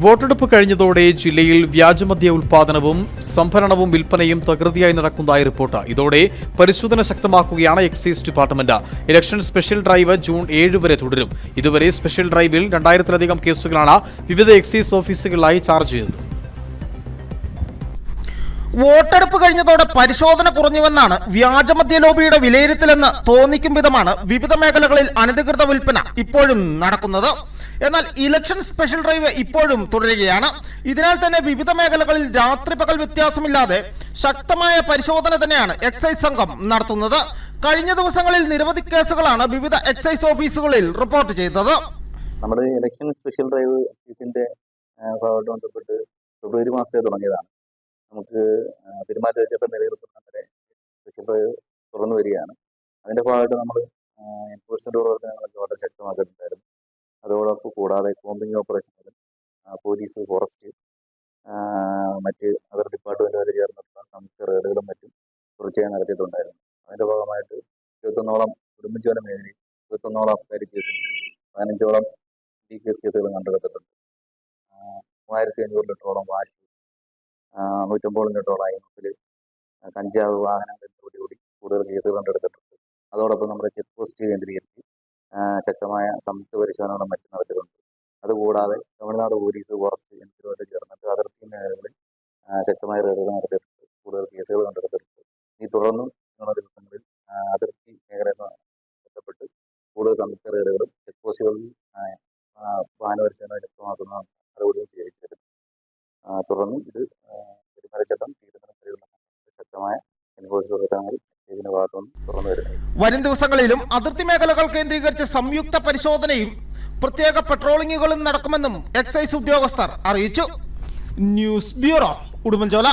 വോട്ടെടുപ്പ് കഴിഞ്ഞതോടെ ജില്ലയിൽ വ്യാജമദ്യ ഉൽപാദനവും സംഭരണവും വിൽപ്പനയും തകൃതിയായി നടക്കുന്നതായി റിപ്പോർട്ട്. ഇതോടെ പരിശോധന ശക്തമാക്കുകയാണ് excise department election special drive June ഏഴ് വരെ തുടരും. ഇതുവരെ സ്പെഷ്യൽ ഡ്രൈവിൽ രണ്ടായിരത്തിലധികം കേസുകളാണ് വിവിധ എക്സൈസ് ഓഫീസുകളിലായി ചാർജ് ചെയ്തത്. വോട്ടെടുപ്പ് കഴിഞ്ഞതോടെ പരിശോധന കുറഞ്ഞുവെന്നാണ് വ്യാജമദ്യ ലോബിയുടെ വിലയിരുത്തലെന്ന് തോന്നിക്കും വിധമാണ് വിവിധ മേഖലകളിൽ അനധികൃത വിൽപ്പന ഇപ്പോഴും നടക്കുന്നത്. എന്നാൽ ഇലക്ഷൻ സ്പെഷ്യൽ ഡ്രൈവ് ഇപ്പോഴും തുടരുകയാണ്. ഇതിനാൽ തന്നെ വിവിധ മേഖലകളിൽ രാത്രി പകൽ വ്യത്യാസമില്ലാതെ ശക്തമായ പരിശോധന തന്നെയാണ് എക്സൈസ് സംഘം നടത്തുന്നത്. കഴിഞ്ഞ ദിവസങ്ങളിൽ നിരവധി കേസുകളാണ് വിവിധ എക്സൈസ് ഓഫീസുകളിൽ റിപ്പോർട്ട് ചെയ്തത്. നമ്മുടെ ഇലക്ഷൻ സ്പെഷ്യൽ ഡ്രൈവ് ഓഫീസിന്റെ ഭാഗമായിട്ട് ബന്ധപ്പെട്ട് ഫെബ്രുവരി മാസത്തെ തുടങ്ങിയതാണ്. നമുക്ക് പെരുമാറ്റച്ചട്ടം നിലനിർത്തുന്ന വരെ സ്പെഷ്യൽ തുറന്നു വരികയാണ്. അതിന്റെ ഭാഗമായിട്ട് നമ്മൾ എൻഫോഴ്സ്മെന്റ് പ്രവർത്തനങ്ങളൊക്കെ വളരെ ശക്തമാക്കിയിട്ടുണ്ടായിരുന്നു. അതോടൊപ്പം കൂടാതെ കോമ്പിങ് ഓപ്പറേഷനുകളും പോലീസ് ഫോറസ്റ്റ് മറ്റ് അതർ ഡിപ്പാർട്ട്മെന്റുകാർ ചേർന്നിട്ടുള്ള സംയുക്ത റെയ്ഡുകളും മറ്റും തുടർച്ചയായി നടത്തിയിട്ടുണ്ടായിരുന്നു. അതിന്റെ ഭാഗമായിട്ട് ഇരുപത്തൊന്നോളം കുടുംബജോല മേഖലയിൽ ഇരുപത്തൊന്നോളം അബ്കാരി കേസിൽ പതിനഞ്ചോളം ഡി കേസ് കേസുകൾ കണ്ടെടുത്തിട്ടുണ്ട്. മൂവായിരത്തി അഞ്ഞൂറ് ലിറ്ററോളം വാശി നൂറ്റമ്പതോളം അയിമത്തിൽ കഞ്ചാവ് വാഹനങ്ങൾ കൂടി കൂടുതൽ കേസുകൾ കണ്ടെടുത്തിട്ടുണ്ട്. അതോടൊപ്പം നമ്മുടെ ചെക്ക് പോസ്റ്റ് കേന്ദ്രീകരിച്ച് ശക്തമായ സംയുക്ത പരിശോധനകളും മറ്റും നടത്തിയിട്ടുണ്ട്. അതുകൂടാതെ തമിഴ്നാട് പോലീസ് ഫോറസ്റ്റ് എന്നിവരുമായിട്ട് ചേർന്നിട്ട് അതിർത്തി മേഖലകളിൽ ശക്തമായ റെയ്ഡുകൾ നടത്തിയിട്ടുണ്ട്. കൂടുതൽ കേസുകൾ കണ്ടെടുത്തിട്ടുണ്ട്. ഈ തുടർന്നും ഇങ്ങനെയുള്ള ദിവസങ്ങളിൽ അതിർത്തി മേഖലയെ ബന്ധപ്പെട്ട് കൂടുതൽ സംയുക്ത റെയ്ഡുകളും ചെക്ക് പോസ്റ്റുകളിൽ വാഹന പരിശോധന ശക്തമാക്കുന്ന നടപടികൾ സ്വീകരിച്ചു വരുന്നു ആ, തുടർന്നും ഇത് തിരുമലച്ചട്ടം തീരുമാനം ശക്തമായ വരും ദിവസങ്ങളിലും അതിർത്തി മേഖലകൾ കേന്ദ്രീകരിച്ച് സംയുക്ത പരിശോധനയും പ്രത്യേക പെട്രോളിങ്ങുകളും നടക്കുമെന്നും എക്സൈസ് ഉദ്യോഗസ്ഥർ അറിയിച്ചു. News bureau Udumbanchola.